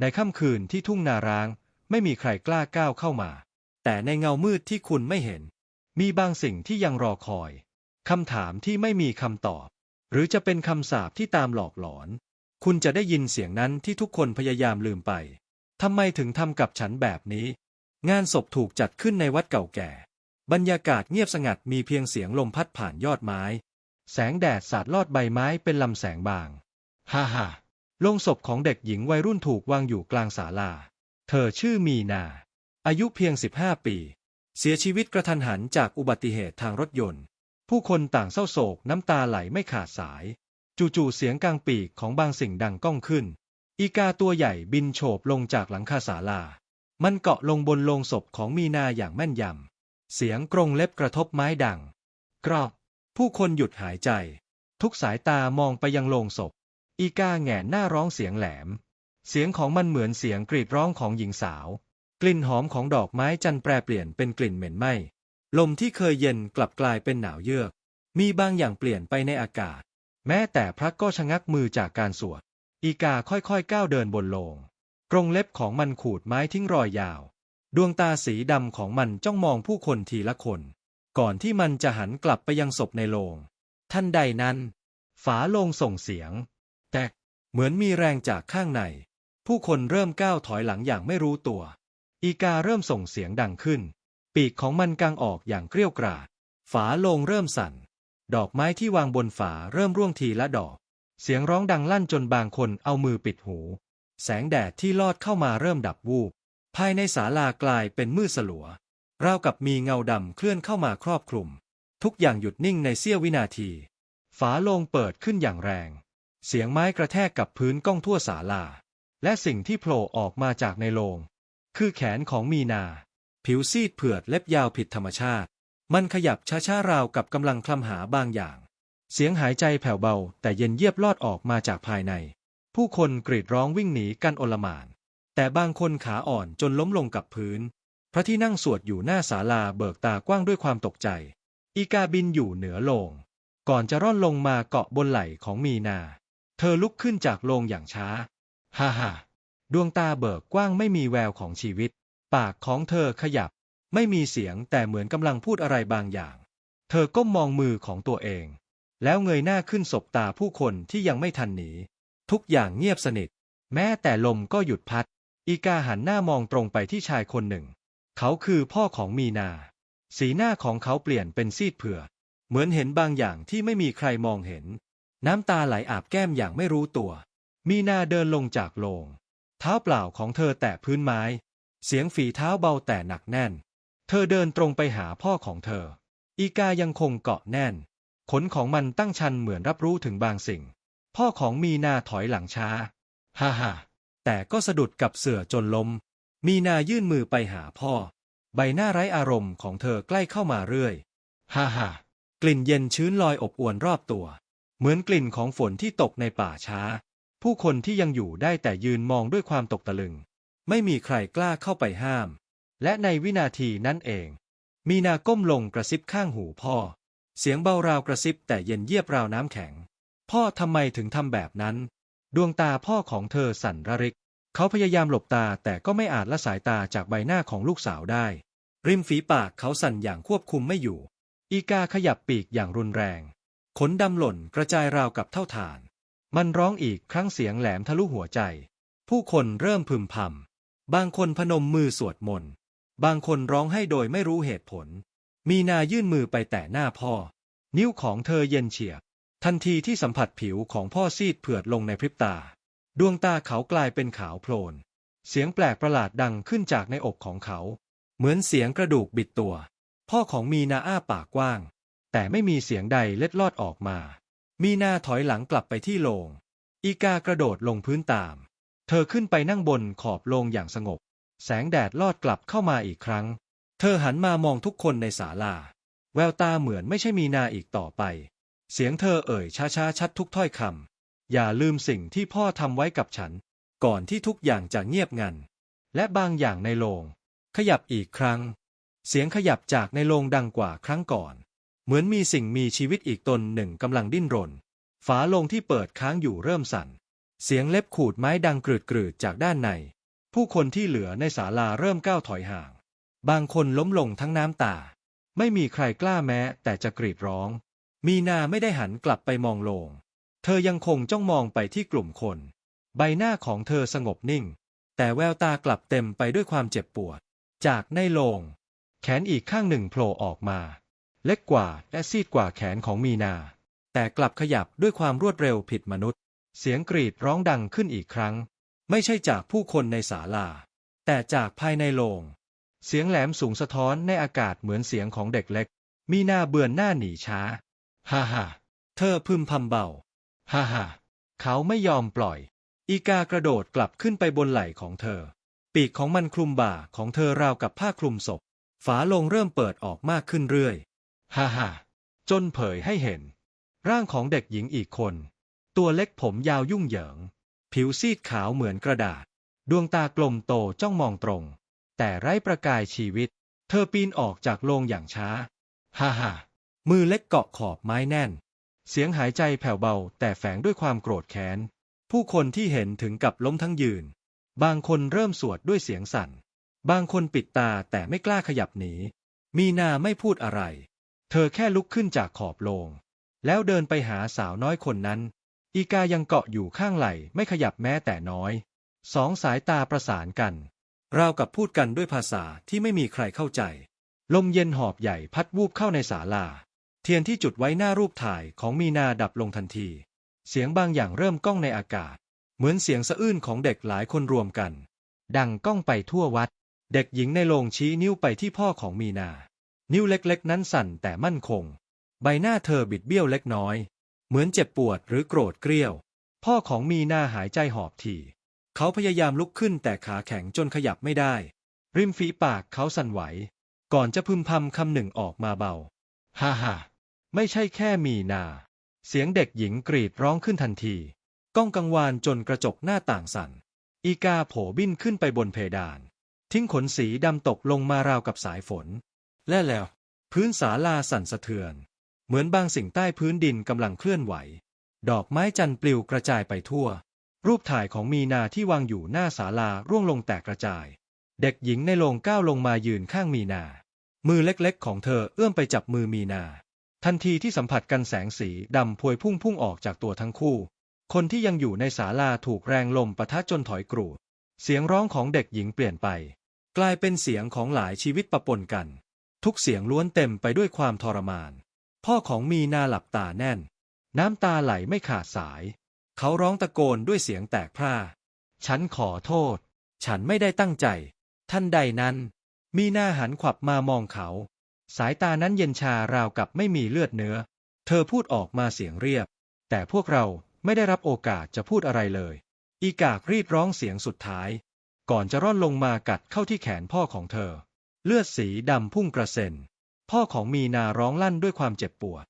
ในค่ำคืนที่ทุ่งนาร้าง ไม่มีใครกล้าก้าวเข้ามา แต่ในเงามืดที่คุณไม่เห็น มีบางสิ่งที่ยังรอคอยคำถามที่ไม่มีคำตอบ หรือจะเป็นคำสาปที่ตามหลอกหลอน คุณจะได้ยินเสียงนั้นที่ทุกคนพยายามลืมไปทำไมถึงทำกับฉันแบบนี้ งานศพถูกจัดขึ้นในวัดเก่าแก่ บรรยากาศเงียบสงัดมีเพียงเสียงลมพัดผ่านยอดไม้ แสงแดดสาดลอดใบไม้เป็นลำแสงบาง ฮ่าฮ่า ลงศพของเด็กหญิงวัยรุ่นถูกวางอยู่กลางศาลา เธอชื่อมีนา อายุเพียง 15 ปี เสียชีวิตกระทันหันจากอุบัติเหตุทางรถยนต์ ผู้คนต่างเศร้าโศกน้ำตาไหลไม่ขาดสาย จู่ๆเสียงกลางปีกของบางสิ่งดังก้องขึ้น อีกาตัวใหญ่บินโฉบลงจากหลังคาศาลา มันเกาะลงบนโลงศพของมีนาอย่างแม่นยำ เสียงกรงเล็บกระทบไม้ดัง กรอบ ผู้คนหยุดหายใจ ทุกสายตามองไปยังโลงศพ อีกาแหง่หน้าร้องเสียงแหลม เสียงของมันเหมือนเสียงกรีดร้องของหญิงสาว กลิ่นหอมของดอกไม้จันทร์แปรเปลี่ยนเป็นกลิ่นเหม็นไหม้ ลมที่เคยเย็นกลับกลายเป็นหนาวเยือก มีบางอย่างเปลี่ยนไปในอากาศ แม้แต่พระก็ชะงักมือจากการสวด อีกาค่อยๆก้าวเดินบนโลง กรงเล็บของมันขูดไม้ทิ้งรอยยาว ดวงตาสีดำของมันจ้องมองผู้คนทีละคน ก่อนที่มันจะหันกลับไปยังศพในโลงท่านใดนั้น ฝาโลงส่งเสียง แตกเหมือนมีแรงจากข้างใน ผู้คนเริ่มก้าวถอยหลังอย่างไม่รู้ตัว อีกาเริ่มส่งเสียงดังขึ้น ปีกของมันกางออกอย่างเกรี้ยวกราด ฝาโลงเริ่มสั่น ดอกไม้ที่วางบนฝาเริ่มร่วงทีละดอก เสียงร้องดังลั่นจนบางคนเอามือปิดหู แสงแดดที่ลอดเข้ามาเริ่มดับวูบ ภายในศาลากลายเป็นมืดสลัวราวกับมีเงาดำเคลื่อนเข้ามาครอบคลุม ทุกอย่างหยุดนิ่งในเสี้ยววินาที ฝาโลงเปิดขึ้นอย่างแรง เสียงไม้กระแทกกับพื้นก้องทั่วศาลา และสิ่งที่โผล่ออกมาจากในโลง คือแขนของมีนา ผิวซีดเผือดเล็บยาวผิดธรรมชาติ มันขยับช้าๆราวกับกำลังคลำหาบางอย่าง เสียงหายใจแผ่วเบา แต่เย็นเยียบลอดออกมาจากภายใน ผู้คนกรีดร้องวิ่งหนีกันโอลมาน แต่บางคนขาอ่อนจนล้มลงกับพื้น พระที่นั่งสวดอยู่หน้าศาลาเบิกตากว้างด้วยความตกใจ อีกาบินอยู่เหนือโลง ก่อนจะร่อนลงมาเกาะบนไหล่ของมีนา เธอลุกขึ้นจากโลงอย่างช้า ฮ่าฮ่าดวงตาเบิกกว้างไม่มีแววของชีวิต ปากของเธอขยับ ไม่มีเสียงแต่เหมือนกำลังพูดอะไรบางอย่าง เธอก้มมองมือของตัวเอง แล้วเงยหน้าขึ้นสบตาผู้คนที่ยังไม่ทันหนี ทุกอย่างเงียบสนิท แม้แต่ลมก็หยุดพัด อีกาหันหน้ามองตรงไปที่ชายคนหนึ่ง เขาคือพ่อของมีนา สีหน้าของเขาเปลี่ยนเป็นซีดเผือดเหมือนเห็นบางอย่างที่ไม่มีใครมองเห็น น้ำตาไหลอาบแก้มอย่างไม่รู้ตัว มีนาเดินลงจากโลง เท้าเปล่าของเธอแตะพื้นไม้ เสียงฝีเท้าเบาแต่หนักแน่น เธอเดินตรงไปหาพ่อของเธอ อีกายังคงเกาะแน่น ขนของมันตั้งชันเหมือนรับรู้ถึงบางสิ่ง พ่อของมีนาถอยหลังช้า ฮ่าฮ่าแต่ก็สะดุดกับเสื่อจนล้ม มีนายื่นมือไปหาพ่อ ใบหน้าไร้อารมณ์ของเธอใกล้เข้ามาเรื่อย ฮ่าฮ่ากลิ่นเย็นชื้นลอยอบอวนรอบตัว เหมือนกลิ่นของฝนที่ตกในป่าช้า ผู้คนที่ยังอยู่ได้แต่ยืนมองด้วยความตกตะลึง ไม่มีใครกล้าเข้าไปห้าม และในวินาทีนั้นเอง มีนาก้มลงกระซิบข้างหูพ่อ เสียงเบาราวกระซิบแต่เย็นเยียบราวน้ำแข็ง พ่อทำไมถึงทำแบบนั้น ดวงตาพ่อของเธอสั่นระริก เขาพยายามหลบตาแต่ก็ไม่อาจละสายตาจากใบหน้าของลูกสาวได้ ริมฝีปากเขาสั่นอย่างควบคุมไม่อยู่ อีกาขยับปีกอย่างรุนแรง ขนดำหล่นกระจายราวกับเท่าฐาน มันร้องอีกครั้งเสียงแหลมทะลุหัวใจ ผู้คนเริ่มพึมพำ บางคนพนมมือสวดมนต์ บางคนร้องให้โดยไม่รู้เหตุผล มีนายื่นมือไปแตะหน้าพ่อ นิ้วของเธอเย็นเฉียบ ทันทีที่สัมผัสผิวของพ่อซีดเผือดลงในพริบตา ดวงตาเขากลายเป็นขาวโพลน เสียงแปลกประหลาดดังขึ้นจากในอกของเขา เหมือนเสียงกระดูกบิดตัว พ่อของมีนาอ้าปากกว้าง แต่ไม่มีเสียงใดเล็ดลอดออกมา มีนาถอยหลังกลับไปที่โลง อีกากระโดดลงพื้นตาม เธอขึ้นไปนั่งบนขอบโลงอย่างสงบ แสงแดดลอดกลับเข้ามาอีกครั้ง เธอหันมามองทุกคนในศาลา แววตาเหมือนไม่ใช่มีนาอีกต่อไป เสียงเธอเอ่ยช้าๆชัดทุกถ้อยคำ อย่าลืมสิ่งที่พ่อทำไว้กับฉัน ก่อนที่ทุกอย่างจะเงียบงัน และบางอย่างในโลง ขยับอีกครั้ง เสียงขยับจากในโลงดังกว่าครั้งก่อน เหมือนมีสิ่งมีชีวิตอีกตนหนึ่งกำลังดิ้นรน ฝาโลงที่เปิดค้างอยู่เริ่มสั่น เสียงเล็บขูดไม้ดังกรืดกรืดๆจากด้านใน ผู้คนที่เหลือในศาลาเริ่มก้าวถอยห่าง บางคนล้มลงทั้งน้ำตา ไม่มีใครกล้าแม้แต่จะกรีดร้อง มีนาไม่ได้หันกลับไปมองโลง เธอยังคงจ้องมองไปที่กลุ่มคน ใบหน้าของเธอสงบนิ่ง แต่แววตากลับเต็มไปด้วยความเจ็บปวด จากในโลง แขนอีกข้างหนึ่งโผล่ออกมา เล็กกว่าและซีดกว่าแขนของมีนา แต่กลับขยับด้วยความรวดเร็วผิดมนุษย์ เสียงกรีดร้องดังขึ้นอีกครั้ง ไม่ใช่จากผู้คนในศาลา แต่จากภายในโลงเสียงแหลมสูงสะท้อนในอากาศเหมือนเสียงของเด็กเล็ก มีนาเบือนหน้าหนีช้า ฮ่าฮ่าเธอพึมพำเบา ฮ่าฮ่าเขาไม่ยอมปล่อย อีกากระโดดกลับขึ้นไปบนไหล่ของเธอ ปีกของมันคลุมบ่าของเธอราวกับผ้าคลุมศพ ฝาโลงเริ่มเปิดออกมากขึ้นเรื่อย ฮ่าฮ่าจนเผยให้เห็น ร่างของเด็กหญิงอีกคน ตัวเล็กผมยาวยุ่งเหยิง ผิวซีดขาวเหมือนกระดาษ ดวงตากลมโตจ้องมองตรง แต่ไร้ประกายชีวิต เธอปีนออกจากโลงอย่างช้า ฮ่าฮ่ามือเล็กเกาะขอบไม้แน่น เสียงหายใจแผ่วเบาแต่แฝงด้วยความโกรธแค้น ผู้คนที่เห็นถึงกับล้มทั้งยืน บางคนเริ่มสวดด้วยเสียงสั่น บางคนปิดตาแต่ไม่กล้าขยับหนี มีนาไม่พูดอะไร เธอแค่ลุกขึ้นจากขอบโลง แล้วเดินไปหาสาวน้อยคนนั้น อีกายังเกาะอยู่ข้างไหล่ไม่ขยับแม้แต่น้อย สองสายตาประสานกัน ราวกับพูดกันด้วยภาษาที่ไม่มีใครเข้าใจ ลมเย็นหอบใหญ่พัดวูบเข้าในศาลา เทียนที่จุดไว้หน้ารูปถ่ายของมีนาดับลงทันที เสียงบางอย่างเริ่มก้องในอากาศ เหมือนเสียงสะอื้นของเด็กหลายคนรวมกัน ดังก้องไปทั่ววัด เด็กหญิงในโรงชี้นิ้วไปที่พ่อของมีนา นิ้วเล็กๆ นั้นสั่นแต่มั่นคง ใบหน้าเธอบิดเบี้ยวเล็กน้อย เหมือนเจ็บปวดหรือโกรธเกรี้ยว พ่อของมีนาหายใจหอบถี่ เขาพยายามลุกขึ้นแต่ขาแข็งจนขยับไม่ได้ ริมฝีปากเขาสั่นไหว ก่อนจะพึมพำคำหนึ่งออกมาเบา ฮ่าฮ่าไม่ใช่แค่มีนา เสียงเด็กหญิงกรีดร้องขึ้นทันที ก้องกังวานจนกระจกหน้าต่างสั่น อีกาโผบินขึ้นไปบนเพดาน ทิ้งขนสีดำตกลงมาราวกับสายฝน และแล้ว พื้นศาลาสั่นสะเทือน เหมือนบางสิ่งใต้พื้นดินกำลังเคลื่อนไหว ดอกไม้จันทร์ปลิวกระจายไปทั่ว รูปถ่ายของมีนาที่วางอยู่หน้าศาลาร่วงลงแตกกระจาย เด็กหญิงในโรงก้าวลงมายืนข้างมีนา มือเล็กๆ ของเธอเอื้อมไปจับมือมีนา ทันทีที่สัมผัสกันแสงสีดำพวยพุ่งพุ่งออกจากตัวทั้งคู่ คนที่ยังอยู่ในศาลาถูกแรงลมปะทะจนถอยกรูดเสียงร้องของเด็กหญิงเปลี่ยนไป กลายเป็นเสียงของหลายชีวิตปะปนกัน ทุกเสียงล้วนเต็มไปด้วยความทรมาน พ่อของมีนาหลับตาแน่น น้ำตาไหลไม่ขาดสาย เขาร้องตะโกนด้วยเสียงแตกพร่า ฉันขอโทษ ฉันไม่ได้ตั้งใจ ท่านใดนั้น มีหน้าหันขวับมามองเขา สายตานั้นเย็นชาราวกับไม่มีเลือดเนื้อ เธอพูดออกมาเสียงเรียบ แต่พวกเราไม่ได้รับโอกาสจะพูดอะไรเลย อีกากรีดร้องเสียงสุดท้าย ก่อนจะร่อนลงมากัดเข้าที่แขนพ่อของเธอ เลือดสีดำพุ่งกระเซ็น พ่อของมีนาร้องลั่นด้วยความเจ็บปวด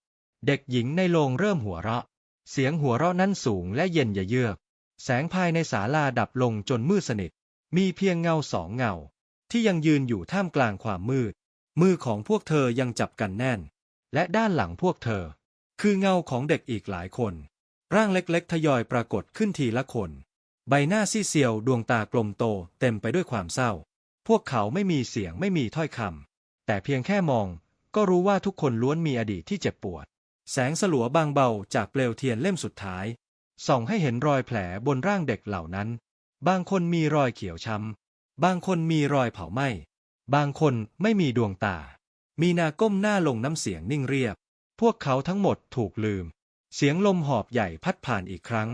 เด็กหญิงในโรงเริ่มหัวเราะ เสียงหัวเราะนั้นสูงและเย็นยะเยือก แสงภายในศาลาดับลงจนมืดสนิท มีเพียงเงาสองเงา ที่ยังยืนอยู่ท่ามกลางความมืด มือของพวกเธอยังจับกันแน่น และด้านหลังพวกเธอ คือเงาของเด็กอีกหลายคน ร่างเล็กๆ ทยอยปรากฏขึ้นทีละคน ใบหน้าซีเซียวดวงตากลมโตเต็มไปด้วยความเศร้า พวกเขาไม่มีเสียงไม่มีถ้อยคำแต่เพียงแค่มอง ก็รู้ว่าทุกคนล้วนมีอดีตที่เจ็บปวด แสงสลัวบางเบาจากเปลวเทียนเล่มสุดท้าย ส่องให้เห็นรอยแผลบนร่างเด็กเหล่านั้น บางคนมีรอยเขียวช้ำบางคนมีรอยเผาไหม้บางคนไม่มีดวงตา มีนาก้มหน้าลงน้ำเสียงนิ่งเรียบ พวกเขาทั้งหมดถูกลืม เสียงลมหอบใหญ่พัดผ่านอีกครั้ง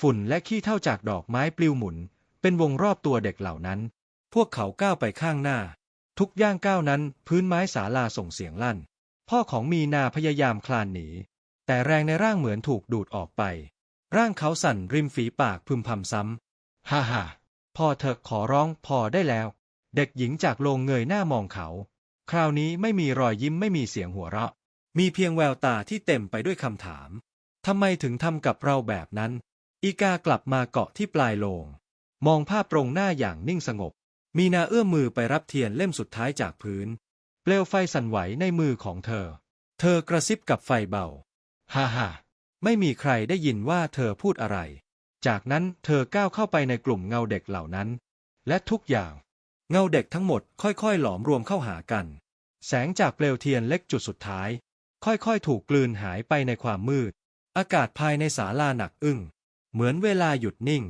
ฝุ่นและขี้เท่าจากดอกไม้ปลิวหมุน เป็นวงรอบตัวเด็กเหล่านั้น พวกเขาก้าวไปข้างหน้า ทุกย่างก้าวนั้นพื้นไม้ศาลาส่งเสียงลั่น พ่อของมีนาพยายามคลานหนี แต่แรงในร่างเหมือนถูกดูดออกไป ร่างเขาสั่นริมฝีปากพึมพำซ้ำฮ่าฮ่าพอเถอะขอร้องพอได้แล้ว เด็กหญิงจากโรงเงยหน้ามองเขา คราวนี้ไม่มีรอยยิ้มไม่มีเสียงหัวเราะ มีเพียงแววตาที่เต็มไปด้วยคำถามทำไมถึงทำกับเราแบบนั้น อีกากลับมาเกาะที่ปลายโลง มองภาพตรงหน้าอย่างนิ่งสงบ มีนาเอื้อมมือไปรับเทียนเล่มสุดท้ายจากพื้น เปลวไฟสั่นไหวในมือของเธอ เธอกระซิบกับไฟเบา ฮ่าฮ่าไม่มีใครได้ยินว่าเธอพูดอะไร จากนั้นเธอก้าวเข้าไปในกลุ่มเงาเด็กเหล่านั้น และทุกอย่าง เงาเด็กทั้งหมดค่อยๆ หลอมรวมเข้าหากัน แสงจากเปลวเทียนเล็กจุดสุดท้าย ค่อยๆ ถูกกลืนหายไปในความมืด อากาศภายในศาลาหนักอึ้ง เหมือนเวลาหยุดนิ่ง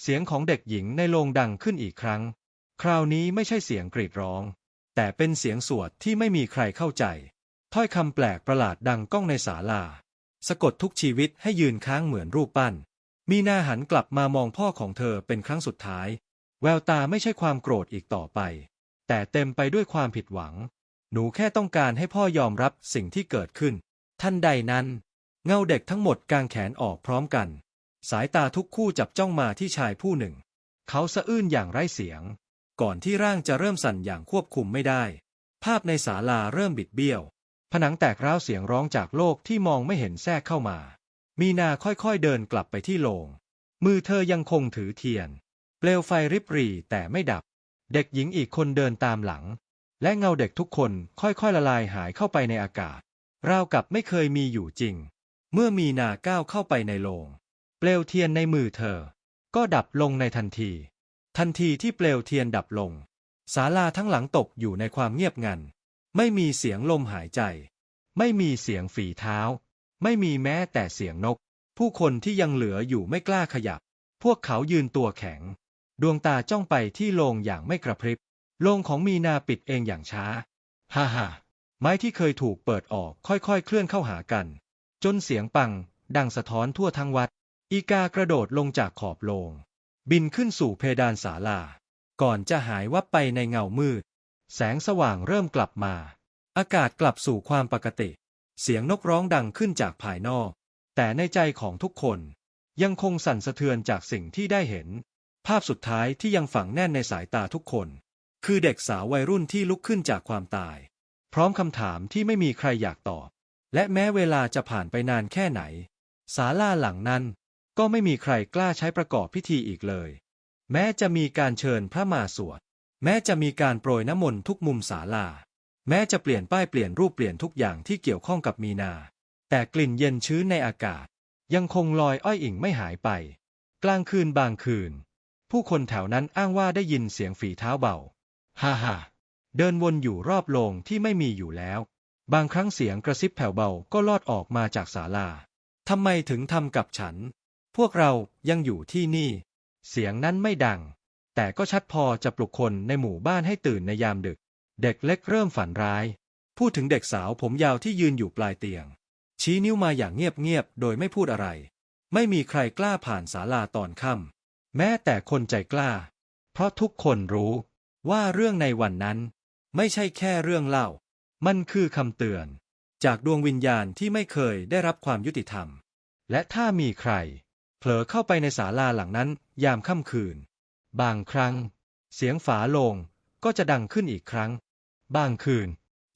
เสียงของเด็กหญิงในโรงดังขึ้นอีกครั้ง คราวนี้ไม่ใช่เสียงกรีดร้อง แต่เป็นเสียงสวดที่ไม่มีใครเข้าใจ ถ้อยคำแปลกประหลาดดังก้องในศาลา สะกดทุกชีวิตให้ยืนค้างเหมือนรูปปั้น มีนาหันกลับมามองพ่อของเธอเป็นครั้งสุดท้าย แววตาไม่ใช่ความโกรธอีกต่อไป แต่เต็มไปด้วยความผิดหวัง หนูแค่ต้องการให้พ่อยอมรับสิ่งที่เกิดขึ้น ท่านใดนั้น เงาเด็กทั้งหมดกางแขนออกพร้อมกัน สายตาทุกคู่จับจ้องมาที่ชายผู้หนึ่ง เขาสะอื้นอย่างไร้เสียง ก่อนที่ร่างจะเริ่มสั่นอย่างควบคุมไม่ได้ ภาพในศาลาเริ่มบิดเบี้ยว ผนังแตกร้าวเสียงร้องจากโลกที่มองไม่เห็นแทรกเข้ามา มีนาค่อยๆเดินกลับไปที่โลง มือเธอยังคงถือเทียน เปลวไฟริบรี่แต่ไม่ดับ เด็กหญิงอีกคนเดินตามหลัง และเงาเด็กทุกคนค่อยๆละลายหายเข้าไปในอากาศ ราวกับไม่เคยมีอยู่จริง เมื่อมีนาก้าวเข้าไปในโลง เปลวเทียนในมือเธอ ก็ดับลงในทันที ทันทีที่เปลวเทียนดับลง ศาลาทั้งหลังตกอยู่ในความเงียบงัน ไม่มีเสียงลมหายใจ ไม่มีเสียงฝีเท้า ไม่มีแม้แต่เสียงนก ผู้คนที่ยังเหลืออยู่ไม่กล้าขยับ พวกเขายืนตัวแข็ง ดวงตาจ้องไปที่โลงอย่างไม่กระพริบ โลงของมีนาปิดเองอย่างช้า ฮ่าฮ่าไม้ที่เคยถูกเปิดออกค่อยๆ เคลื่อนเข้าหากัน จนเสียงปัง ดังสะท้อนทั่วทั้งวัด อีกากระโดดลงจากขอบโลง บินขึ้นสู่เพดานศาลา ก่อนจะหายวับไปในเงามืด แสงสว่างเริ่มกลับมา อากาศกลับสู่ความปกติ เสียงนกร้องดังขึ้นจากภายนอก แต่ในใจของทุกคนยังคงสั่นสะเทือนจากสิ่งที่ได้เห็น ภาพสุดท้ายที่ยังฝังแน่นในสายตาทุกคน คือเด็กสาววัยรุ่นที่ลุกขึ้นจากความตาย พร้อมคำถามที่ไม่มีใครอยากตอบ และแม้เวลาจะผ่านไปนานแค่ไหนศาลาหลังนั้น ก็ไม่มีใครกล้าใช้ประกอบพิธีอีกเลย แม้จะมีการเชิญพระมาสวด แม้จะมีการโปรยน้ำมนต์ทุกมุมศาลา แม้จะเปลี่ยนป้ายเปลี่ยนรูปเปลี่ยนทุกอย่างที่เกี่ยวข้องกับมีนา แต่กลิ่นเย็นชื้นในอากาศ ยังคงลอยอ้อยอิ่งไม่หายไป กลางคืนบางคืน ผู้คนแถวนั้นอ้างว่าได้ยินเสียงฝีเท้าเบา ฮ่าฮ่าเดินวนอยู่รอบโลงที่ไม่มีอยู่แล้ว บางครั้งเสียงกระซิบแผ่วเบาก็ลอดออกมาจากศาลาทำไมถึงทำกับฉัน พวกเรายังอยู่ที่นี่ เสียงนั้นไม่ดัง แต่ก็ชัดพอจะปลุกคนในหมู่บ้านให้ตื่นในยามดึก เด็กเล็กเริ่มฝันร้าย พูดถึงเด็กสาวผมยาวที่ยืนอยู่ปลายเตียง ชี้นิ้วมาอย่างเงียบๆ โดยไม่พูดอะไร ไม่มีใครกล้าผ่านศาลาตอนค่ำแม้แต่คนใจกล้า เพราะทุกคนรู้ว่าเรื่องในวันนั้น ไม่ใช่แค่เรื่องเล่า มันคือคำเตือน จากดวงวิญญาณที่ไม่เคยได้รับความยุติธรรม และถ้ามีใคร เผลอเข้าไปในศาลาหลังนั้น ยามค่ำคืน บางครั้ง เสียงฝาโลงก็จะดังขึ้นอีกครั้ง บางคืน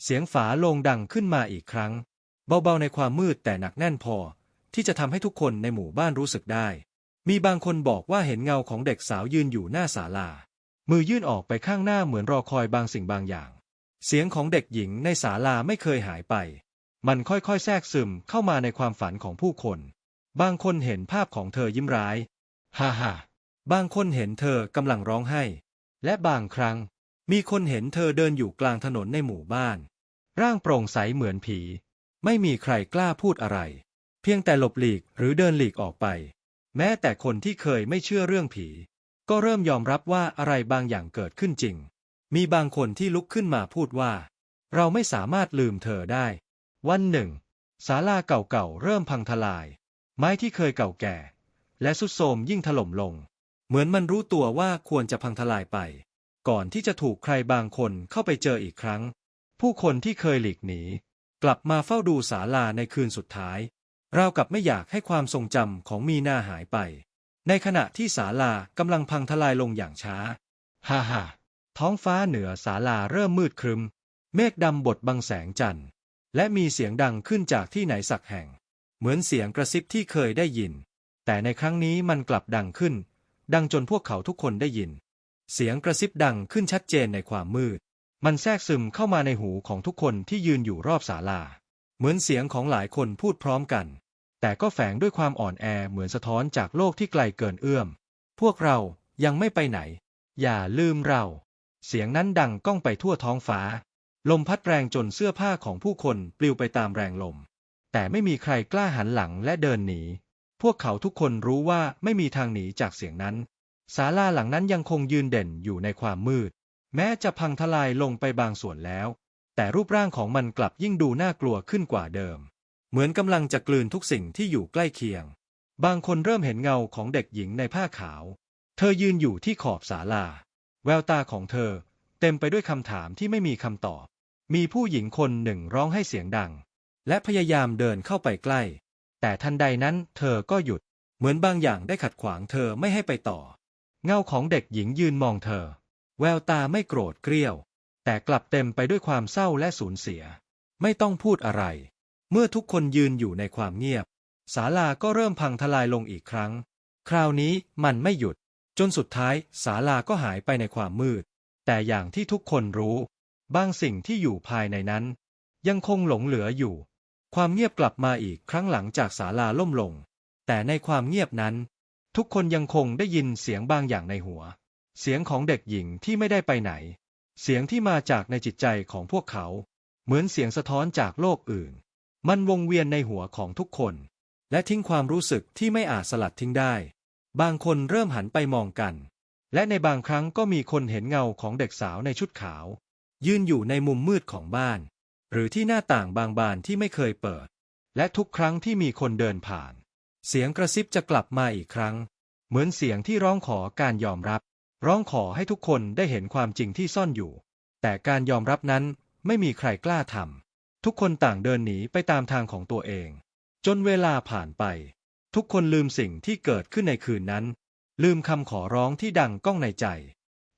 เสียงฝาโลงดังขึ้นมาอีกครั้ง เบาๆในความมืดแต่หนักแน่นพอ ที่จะทำให้ทุกคนในหมู่บ้านรู้สึกได้ มีบางคนบอกว่าเห็นเงาของเด็กสาวยืนอยู่หน้าศาลา มือยื่นออกไปข้างหน้าเหมือนรอคอยบางสิ่งบางอย่าง เสียงของเด็กหญิงในศาลาไม่เคยหายไป มันค่อยๆ แทรกซึมเข้ามาในความฝันของผู้คน บางคนเห็นภาพของเธอยิ้มร้าย ฮ่าฮ่าบางคนเห็นเธอกำลังร้องไห้ และบางครั้ง มีคนเห็นเธอเดินอยู่กลางถนนในหมู่บ้าน ร่างโปร่งใสเหมือนผี ไม่มีใครกล้าพูดอะไร เพียงแต่หลบหลีกหรือเดินหลีกออกไป แม้แต่คนที่เคยไม่เชื่อเรื่องผี ก็เริ่มยอมรับว่าอะไรบางอย่างเกิดขึ้นจริง มีบางคนที่ลุกขึ้นมาพูดว่า เราไม่สามารถลืมเธอได้ วันหนึ่งศาลาเก่าๆเริ่มพังทลาย ไม้ที่เคยเก่าแก่ และสุดโทมยิ่งถล่มลง เหมือนมันรู้ตัวว่าควรจะพังทลายไป ก่อนที่จะถูกใครบางคนเข้าไปเจออีกครั้ง ผู้คนที่เคยหลีกหนี กลับมาเฝ้าดูศาลาในคืนสุดท้ายเรากับไม่อยากให้ความทรงจำของมีนาหายไป ในขณะที่ศาลากำลังพังทลายลงอย่างช้า ฮ่าฮ่าท้องฟ้าเหนือศาลาเริ่มมืดครึม เมฆดำบดบังแสงจันทร์ และมีเสียงดังขึ้นจากที่ไหนสักแห่ง เหมือนเสียงกระซิบที่เคยได้ยิน แต่ในครั้งนี้มันกลับดังขึ้น ดังจนพวกเขาทุกคนได้ยิน เสียงกระซิบดังขึ้นชัดเจนในความมืด มันแทรกซึมเข้ามาในหูของทุกคนที่ยืนอยู่รอบศาลา เหมือนเสียงของหลายคนพูดพร้อมกัน แต่ก็แฝงด้วยความอ่อนแอเหมือนสะท้อนจากโลกที่ไกลเกินเอื้อม พวกเรายังไม่ไปไหน อย่าลืมเรา เสียงนั้นดังก้องไปทั่วท้องฟ้า ลมพัดแรงจนเสื้อผ้าของผู้คนปลิวไปตามแรงลม แต่ไม่มีใครกล้าหันหลังและเดินหนี พวกเขาทุกคนรู้ว่าไม่มีทางหนีจากเสียงนั้น ศาลาหลังนั้นยังคงยืนเด่นอยู่ในความมืด แม้จะพังทลายลงไปบางส่วนแล้ว แต่รูปร่างของมันกลับยิ่งดูน่ากลัวขึ้นกว่าเดิม เหมือนกำลังจะกลืนทุกสิ่งที่อยู่ใกล้เคียง บางคนเริ่มเห็นเงาของเด็กหญิงในผ้าขาว เธอยืนอยู่ที่ขอบศาลา แววตาของเธอ เต็มไปด้วยคำถามที่ไม่มีคำตอบ มีผู้หญิงคนหนึ่งร้องให้เสียงดัง และพยายามเดินเข้าไปใกล้ แต่ทันใดนั้นเธอก็หยุด เหมือนบางอย่างได้ขัดขวางเธอไม่ให้ไปต่อ เงาของเด็กหญิงยืนมองเธอ แววตาไม่โกรธเกรี้ยว แต่กลับเต็มไปด้วยความเศร้าและสูญเสีย ไม่ต้องพูดอะไร เมื่อทุกคนยืนอยู่ในความเงียบ ศาลาก็เริ่มพังทลายลงอีกครั้ง คราวนี้มันไม่หยุด จนสุดท้ายศาลาก็หายไปในความมืด แต่อย่างที่ทุกคนรู้ บางสิ่งที่อยู่ภายในนั้น ยังคงหลงเหลืออยู่ ความเงียบกลับมาอีกครั้งหลังจากศาลาล่มลง แต่ในความเงียบนั้น ทุกคนยังคงได้ยินเสียงบางอย่างในหัว เสียงของเด็กหญิงที่ไม่ได้ไปไหน เสียงที่มาจากในจิตใจของพวกเขา เหมือนเสียงสะท้อนจากโลกอื่น มันวงเวียนในหัวของทุกคน และทิ้งความรู้สึกที่ไม่อาจสลัดทิ้งได้ บางคนเริ่มหันไปมองกัน และในบางครั้งก็มีคนเห็นเงาของเด็กสาวในชุดขาว ยืนอยู่ในมุมมืดของบ้าน หรือที่หน้าต่างบางบานที่ไม่เคยเปิด และทุกครั้งที่มีคนเดินผ่าน เสียงกระซิบจะกลับมาอีกครั้ง เหมือนเสียงที่ร้องขอการยอมรับ ร้องขอให้ทุกคนได้เห็นความจริงที่ซ่อนอยู่ แต่การยอมรับนั้นไม่มีใครกล้าทำทุกคนต่างเดินหนีไปตามทางของตัวเอง จนเวลาผ่านไป ทุกคนลืมสิ่งที่เกิดขึ้นในคืนนั้น ลืมคำขอร้องที่ดังก้องในใจ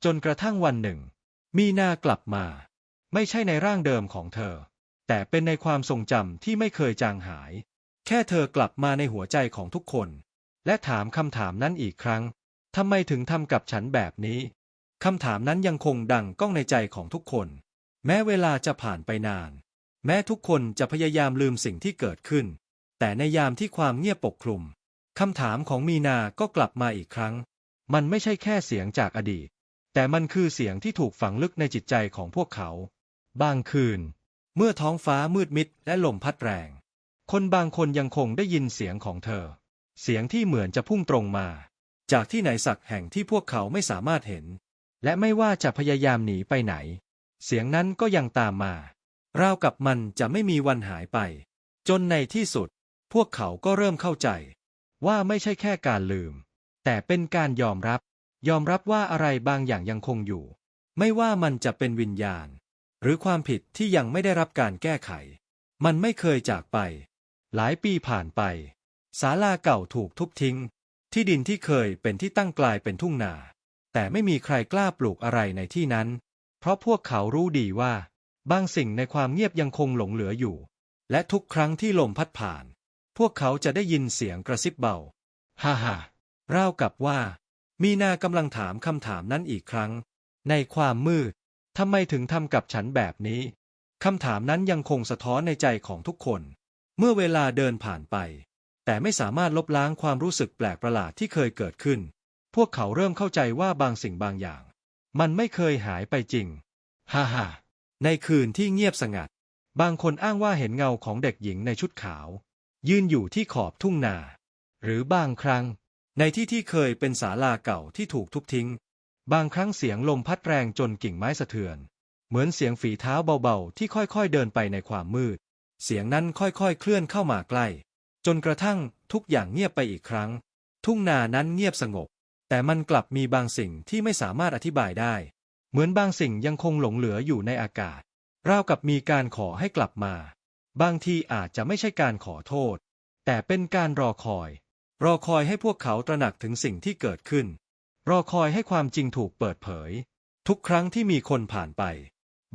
จนกระทั่งวันหนึ่ง มีนากลับมา ไม่ใช่ในร่างเดิมของเธอ แต่เป็นในความทรงจำที่ไม่เคยจางหาย แค่เธอกลับมาในหัวใจของทุกคน และถามคำถามนั้นอีกครั้งทำไมถึงทำกับฉันแบบนี้คำถามนั้นยังคงดังก้องในใจของทุกคน แม้เวลาจะผ่านไปนาน แม้ทุกคนจะพยายามลืมสิ่งที่เกิดขึ้น แต่ในยามที่ความเงียบปกคลุมคำถามของมีนาก็กลับมาอีกครั้ง มันไม่ใช่แค่เสียงจากอดีต แต่มันคือเสียงที่ถูกฝังลึกในจิตใจของพวกเขา บางคืน เมื่อท้องฟ้ามืดมิดและลมพัดแรง คนบางคนยังคงได้ยินเสียงของเธอ เสียงที่เหมือนจะพุ่งตรงมา จากที่ไหนสักแห่งที่พวกเขาไม่สามารถเห็น และไม่ว่าจะพยายามหนีไปไหน เสียงนั้นก็ยังตามมาราวกับมันจะไม่มีวันหายไป จนในที่สุด พวกเขาก็เริ่มเข้าใจ ว่าไม่ใช่แค่การลืม แต่เป็นการยอมรับ ยอมรับว่าอะไรบางอย่างยังคงอยู่ ไม่ว่ามันจะเป็นวิญญาณ หรือความผิดที่ยังไม่ได้รับการแก้ไข มันไม่เคยจากไป หลายปีผ่านไปศาลาเก่าถูกทุบทิ้ง ที่ดินที่เคยเป็นที่ตั้งกลายเป็นทุ่งนา แต่ไม่มีใครกล้าปลูกอะไรในที่นั้น เพราะพวกเขารู้ดีว่า บางสิ่งในความเงียบยังคงหลงเหลืออยู่ และทุกครั้งที่ลมพัดผ่าน พวกเขาจะได้ยินเสียงกระซิบเบา ฮ่าฮ่าราวกับว่า มีนากำลังถามคำถามนั้นอีกครั้ง ในความมืด ทำไมถึงทำกับฉันแบบนี้ คำถามนั้นยังคงสะท้อนในใจของทุกคน เมื่อเวลาเดินผ่านไป แต่ไม่สามารถลบล้างความรู้สึกแปลกประหลาดที่เคยเกิดขึ้น พวกเขาเริ่มเข้าใจว่าบางสิ่งบางอย่าง มันไม่เคยหายไปจริง ฮ่าฮ่าในคืนที่เงียบสงัด บางคนอ้างว่าเห็นเงาของเด็กหญิงในชุดขาว ยืนอยู่ที่ขอบทุ่งนา หรือบางครั้ง ในที่ที่เคยเป็นศาลาเก่าที่ถูกทุบทิ้ง บางครั้งเสียงลมพัดแรงจนกิ่งไม้สะเทือน เหมือนเสียงฝีเท้าเบาๆ ที่ค่อยๆเดินไปในความมืด เสียงนั้นค่อยๆเคลื่อนเข้ามาใกล้ จนกระทั่งทุกอย่างเงียบไปอีกครั้ง ทุ่งนานั้นเงียบสงบ แต่มันกลับมีบางสิ่งที่ไม่สามารถอธิบายได้ เหมือนบางสิ่งยังคงหลงเหลืออยู่ในอากาศ ราวกับมีการขอให้กลับมา บางทีอาจจะไม่ใช่การขอโทษ แต่เป็นการรอคอย รอคอยให้พวกเขาตระหนักถึงสิ่งที่เกิดขึ้น รอคอยให้ความจริงถูกเปิดเผย ทุกครั้งที่มีคนผ่านไป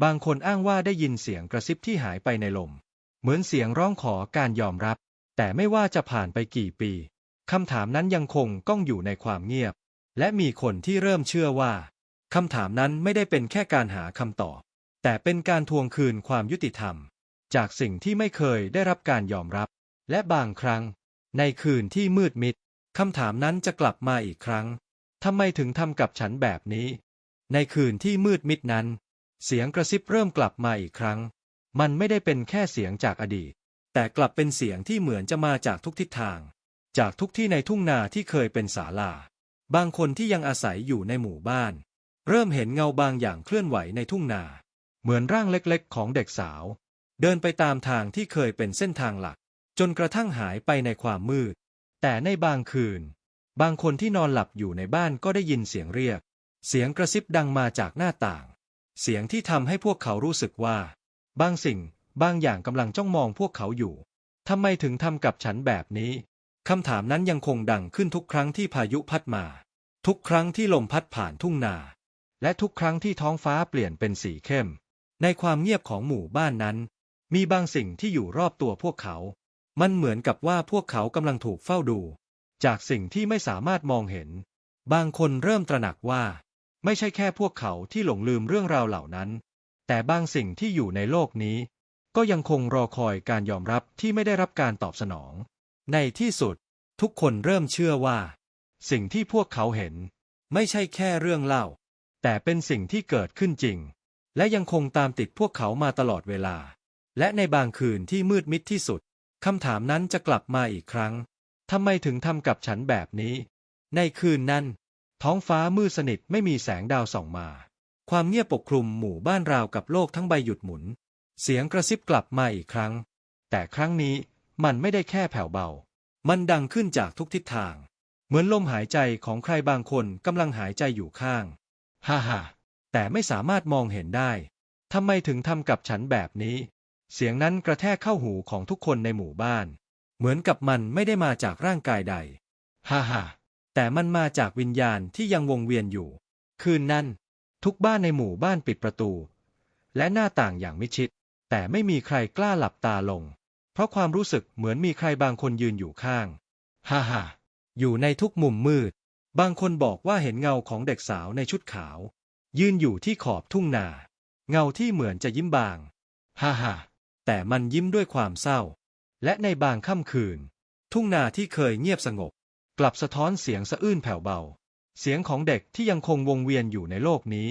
บางคนอ้างว่าได้ยินเสียงกระซิบที่หายไปในลม เหมือนเสียงร้องขอการยอมรับ แต่ไม่ว่าจะผ่านไปกี่ปีคำถามนั้นยังคงก้องอยู่ในความเงียบ และมีคนที่เริ่มเชื่อว่าคำถามนั้นไม่ได้เป็นแค่การหาคำตอบ แต่เป็นการทวงคืนความยุติธรรม จากสิ่งที่ไม่เคยได้รับการยอมรับ และบางครั้ง ในคืนที่มืดมิดคำถามนั้นจะกลับมาอีกครั้ง ทำไมถึงทำกับฉันแบบนี้ ในคืนที่มืดมิดนั้น เสียงกระซิบเริ่มกลับมาอีกครั้ง มันไม่ได้เป็นแค่เสียงจากอดีต แต่กลับเป็นเสียงที่เหมือนจะมาจากทุกทิศทาง จากทุกที่ในทุ่งนาที่เคยเป็นศาลา บางคนที่ยังอาศัยอยู่ในหมู่บ้าน เริ่มเห็นเงาบางอย่างเคลื่อนไหวในทุ่งนา เหมือนร่างเล็กๆ ของเด็กสาว เดินไปตามทางที่เคยเป็นเส้นทางหลัก จนกระทั่งหายไปในความมืด แต่ในบางคืน บางคนที่นอนหลับอยู่ในบ้านก็ได้ยินเสียงเรียก เสียงกระซิบดังมาจากหน้าต่าง เสียงที่ทำให้พวกเขารู้สึกว่า บางสิ่ง บางอย่างกำลังจ้องมองพวกเขาอยู่ทำไมถึงทำกับฉันแบบนี้คำถามนั้นยังคงดังขึ้นทุกครั้งที่พายุพัดมา ทุกครั้งที่ลมพัดผ่านทุ่งนา และทุกครั้งที่ท้องฟ้าเปลี่ยนเป็นสีเข้ม ในความเงียบของหมู่บ้านนั้น มีบางสิ่งที่อยู่รอบตัวพวกเขา มันเหมือนกับว่าพวกเขากำลังถูกเฝ้าดู จากสิ่งที่ไม่สามารถมองเห็น บางคนเริ่มตระหนักว่า ไม่ใช่แค่พวกเขาที่หลงลืมเรื่องราวเหล่านั้น แต่บางสิ่งที่อยู่ในโลกนี้ ก็ยังคงรอคอยการยอมรับที่ไม่ได้รับการตอบสนอง ในที่สุด ทุกคนเริ่มเชื่อว่า สิ่งที่พวกเขาเห็น ไม่ใช่แค่เรื่องเล่า แต่เป็นสิ่งที่เกิดขึ้นจริง และยังคงตามติดพวกเขามาตลอดเวลา และในบางคืนที่มืดมิดที่สุดคำถามนั้นจะกลับมาอีกครั้ง ทำไมถึงทำกับฉันแบบนี้ ในคืนนั้น ท้องฟ้ามืดสนิทไม่มีแสงดาวส่องมา ความเงียบปกคลุมหมู่บ้านราวกับโลกทั้งใบหยุดหมุน เสียงกระซิบกลับมาอีกครั้ง แต่ครั้งนี้มันไม่ได้แค่แผ่วเบา มันดังขึ้นจากทุกทิศทาง เหมือนลมหายใจของใครบางคนกำลังหายใจอยู่ข้าง ฮ่าฮ่าแต่ไม่สามารถมองเห็นได้ทำไมถึงทำกับฉันแบบนี้ เสียงนั้นกระแทกเข้าหูของทุกคนในหมู่บ้าน เหมือนกับมันไม่ได้มาจากร่างกายใด ฮ่าฮ่าแต่มันมาจากวิญญาณที่ยังวงเวียนอยู่ คืนนั้น ทุกบ้านในหมู่บ้านปิดประตู และหน้าต่างอย่างมิดชิด แต่ไม่มีใครกล้าหลับตาลง เพราะความรู้สึกเหมือนมีใครบางคนยืนอยู่ข้าง ฮ่าฮ่าอยู่ในทุกมุมมืด บางคนบอกว่าเห็นเงาของเด็กสาวในชุดขาว ยืนอยู่ที่ขอบทุ่งนา เงาที่เหมือนจะยิ้มบาง ฮ่าฮ่าแต่มันยิ้มด้วยความเศร้า และในบางค่ำคืน ทุ่งนาที่เคยเงียบสงบ กลับสะท้อนเสียงสะอื้นแผ่วเบา เสียงของเด็กที่ยังคงวงเวียนอยู่ในโลกนี้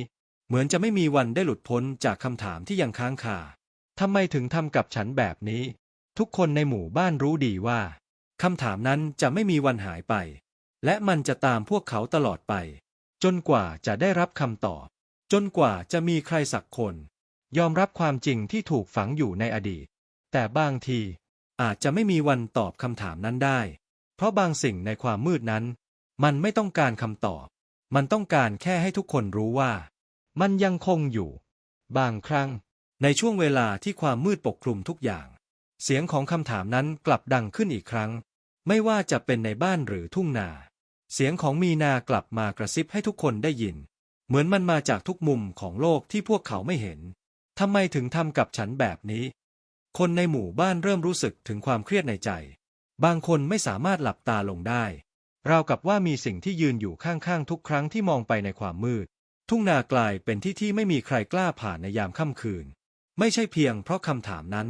เหมือนจะไม่มีวันได้หลุดพ้นจากคำถามที่ยังค้างคาทำไมถึงทำกับฉันแบบนี้ ทุกคนในหมู่บ้านรู้ดีว่าคำถามนั้นจะไม่มีวันหายไป และมันจะตามพวกเขาตลอดไป จนกว่าจะได้รับคำตอบ จนกว่าจะมีใครสักคน ยอมรับความจริงที่ถูกฝังอยู่ในอดีต แต่บางที อาจจะไม่มีวันตอบคำถามนั้นได้ เพราะบางสิ่งในความมืดนั้น มันไม่ต้องการคำตอบ มันต้องการแค่ให้ทุกคนรู้ว่า มันยังคงอยู่ บางครั้ง ในช่วงเวลาที่ความมืดปกคลุมทุกอย่าง เสียงของคำถามนั้นกลับดังขึ้นอีกครั้ง ไม่ว่าจะเป็นในบ้านหรือทุ่งนา เสียงของมีนากลับมากระซิบให้ทุกคนได้ยิน เหมือนมันมาจากทุกมุมของโลกที่พวกเขาไม่เห็นทำไมถึงทำกับฉันแบบนี้ คนในหมู่บ้านเริ่มรู้สึกถึงความเครียดในใจ บางคนไม่สามารถหลับตาลงได้ราวกับว่ามีสิ่งที่ยืนอยู่ข้างๆ ทุกครั้งที่มองไปในความมืด ทุ่งนากลายเป็นที่ที่ไม่มีใครกล้าผ่านในยามค่ำคืน ไม่ใช่เพียงเพราะคำถามนั้น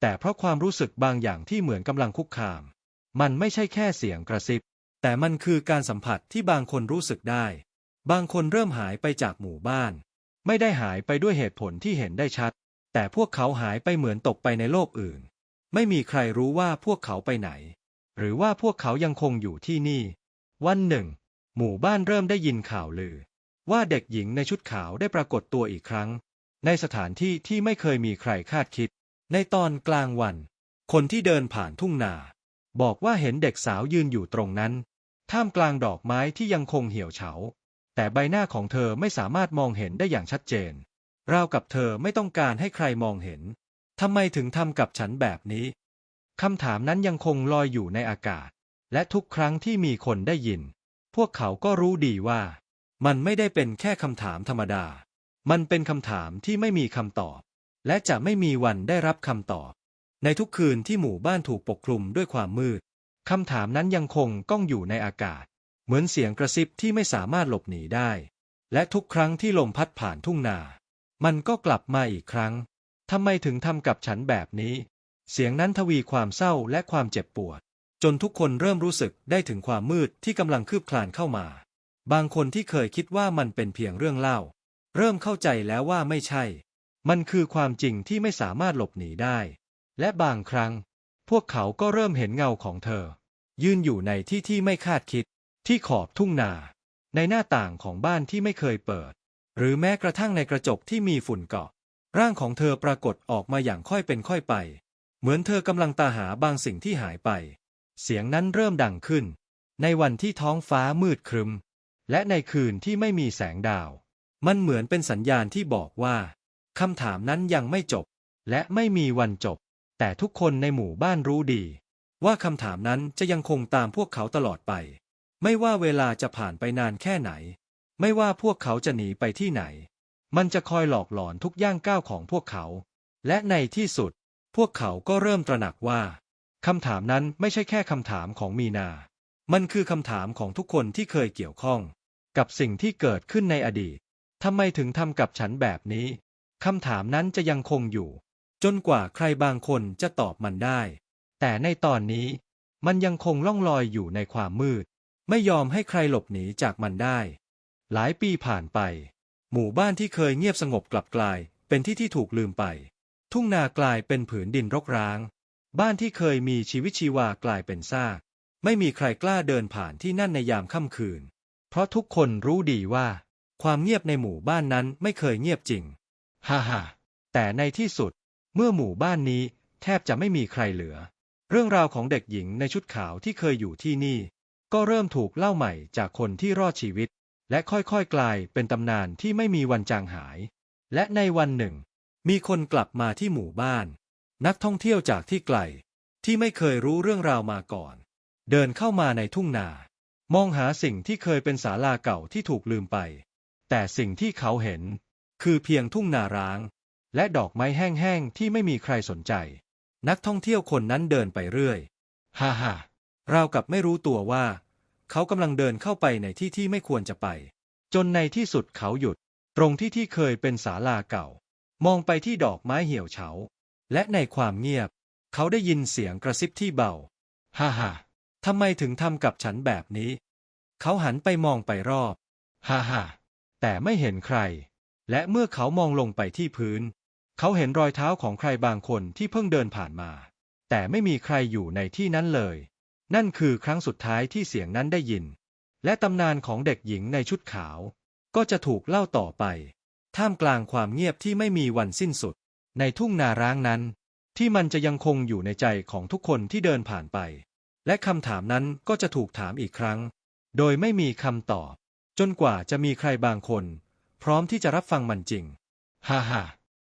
แต่เพราะความรู้สึกบางอย่างที่เหมือนกำลังคุกคาม มันไม่ใช่แค่เสียงกระซิบ แต่มันคือการสัมผัสที่บางคนรู้สึกได้ บางคนเริ่มหายไปจากหมู่บ้าน ไม่ได้หายไปด้วยเหตุผลที่เห็นได้ชัด แต่พวกเขาหายไปเหมือนตกไปในโลกอื่น ไม่มีใครรู้ว่าพวกเขาไปไหน หรือว่าพวกเขายังคงอยู่ที่นี่ วันหนึ่ง หมู่บ้านเริ่มได้ยินข่าวลือ ว่าเด็กหญิงในชุดขาวได้ปรากฏตัวอีกครั้ง ในสถานที่ที่ไม่เคยมีใครคาดคิด ในตอนกลางวัน คนที่เดินผ่านทุ่งนา บอกว่าเห็นเด็กสาวยืนอยู่ตรงนั้น ท่ามกลางดอกไม้ที่ยังคงเหี่ยวเฉา แต่ใบหน้าของเธอไม่สามารถมองเห็นได้อย่างชัดเจน ราวกับเธอไม่ต้องการให้ใครมองเห็น ทำไมถึงทำกับฉันแบบนี้ คำถามนั้นยังคงลอยอยู่ในอากาศ และทุกครั้งที่มีคนได้ยิน พวกเขาก็รู้ดีว่า มันไม่ได้เป็นแค่คำถามธรรมดา มันเป็นคำถามที่ไม่มีคำตอบ และจะไม่มีวันได้รับคำตอบ ในทุกคืนที่หมู่บ้านถูกปกคลุมด้วยความมืด คำถามนั้นยังคงก้องอยู่ในอากาศ เหมือนเสียงกระซิบที่ไม่สามารถหลบหนีได้ และทุกครั้งที่ลมพัดผ่านทุ่งนา มันก็กลับมาอีกครั้ง ทำไมถึงทำกับฉันแบบนี้ เสียงนั้นทวีความเศร้าและความเจ็บปวด จนทุกคนเริ่มรู้สึกได้ถึงความมืดที่กำลังคืบคลานเข้ามา บางคนที่เคยคิดว่ามันเป็นเพียงเรื่องเล่า เริ่มเข้าใจแล้วว่าไม่ใช่ มันคือความจริงที่ไม่สามารถหลบหนีได้ และบางครั้ง พวกเขาก็เริ่มเห็นเงาของเธอ ยืนอยู่ในที่ที่ไม่คาดคิด ที่ขอบทุ่งนา ในหน้าต่างของบ้านที่ไม่เคยเปิด หรือแม้กระทั่งในกระจกที่มีฝุ่นเกาะ ร่างของเธอปรากฏออกมาอย่างค่อยเป็นค่อยไป เหมือนเธอกำลังตาหาบางสิ่งที่หายไป เสียงนั้นเริ่มดังขึ้น ในวันที่ท้องฟ้ามืดครึมและในคืนที่ไม่มีแสงดาว มันเหมือนเป็นสัญญาณที่บอกว่าคำถามนั้นยังไม่จบ และไม่มีวันจบ แต่ทุกคนในหมู่บ้านรู้ดี ว่าคำถามนั้นจะยังคงตามพวกเขาตลอดไป ไม่ว่าเวลาจะผ่านไปนานแค่ไหน ไม่ว่าพวกเขาจะหนีไปที่ไหน มันจะคอยหลอกหลอนทุกย่างก้าวของพวกเขา และในที่สุด พวกเขาก็เริ่มตระหนักว่าคำถามนั้นไม่ใช่แค่คำถามของมีนา มันคือคำถามของทุกคนที่เคยเกี่ยวข้อง กับสิ่งที่เกิดขึ้นในอดีตทำไมถึงทำกับฉันแบบนี้คำถามนั้นจะยังคงอยู่ จนกว่าใครบางคนจะตอบมันได้ แต่ในตอนนี้ มันยังคงล่องลอยอยู่ในความมืด ไม่ยอมให้ใครหลบหนีจากมันได้ หลายปีผ่านไป หมู่บ้านที่เคยเงียบสงบกลับกลาย เป็นที่ที่ถูกลืมไป ทุ่งนากลายเป็นผืนดินรกร้าง บ้านที่เคยมีชีวิตชีวากลายเป็นซาก ไม่มีใครกล้าเดินผ่านที่นั่นในยามค่ำคืน เพราะทุกคนรู้ดีว่า ความเงียบในหมู่บ้านนั้นไม่เคยเงียบจริง ฮ่าฮ่าแต่ในที่สุด เมื่อหมู่บ้านนี้แทบจะไม่มีใครเหลือ เรื่องราวของเด็กหญิงในชุดขาวที่เคยอยู่ที่นี่ ก็เริ่มถูกเล่าใหม่จากคนที่รอดชีวิต และค่อยๆกลายเป็นตำนานที่ไม่มีวันจางหาย และในวันหนึ่ง มีคนกลับมาที่หมู่บ้าน นักท่องเที่ยวจากที่ไกล ที่ไม่เคยรู้เรื่องราวมาก่อน เดินเข้ามาในทุ่งนา มองหาสิ่งที่เคยเป็นศาลาเก่าที่ถูกลืมไป แต่สิ่งที่เขาเห็น คือเพียงทุ่งนาร้าง และดอกไม้แห้งๆที่ไม่มีใครสนใจ นักท่องเที่ยวคนนั้นเดินไปเรื่อย ฮ่าฮ่าราวกับไม่รู้ตัวว่า เขากำลังเดินเข้าไปในที่ที่ไม่ควรจะไป จนในที่สุดเขาหยุด ตรงที่ที่เคยเป็นศาลาเก่า มองไปที่ดอกไม้เหี่ยวเฉา และในความเงียบ เขาได้ยินเสียงกระซิบที่เบา ฮ่าฮ่าทำไมถึงทำกับฉันแบบนี้ เขาหันไปมองไปรอบ ฮ่าฮ่าแต่ไม่เห็นใคร และเมื่อเขามองลงไปที่พื้น เขาเห็นรอยเท้าของใครบางคนที่เพิ่งเดินผ่านมา แต่ไม่มีใครอยู่ในที่นั้นเลย นั่นคือครั้งสุดท้ายที่เสียงนั้นได้ยิน และตำนานของเด็กหญิงในชุดขาว ก็จะถูกเล่าต่อไป ท่ามกลางความเงียบที่ไม่มีวันสิ้นสุด ในทุ่งนาร้างนั้น ที่มันจะยังคงอยู่ในใจของทุกคนที่เดินผ่านไป และคำถามนั้นก็จะถูกถามอีกครั้ง โดยไม่มีคำตอบ จนกว่าจะมีใครบางคน พร้อมที่จะรับฟังมันจริง ฮ่าฮ่า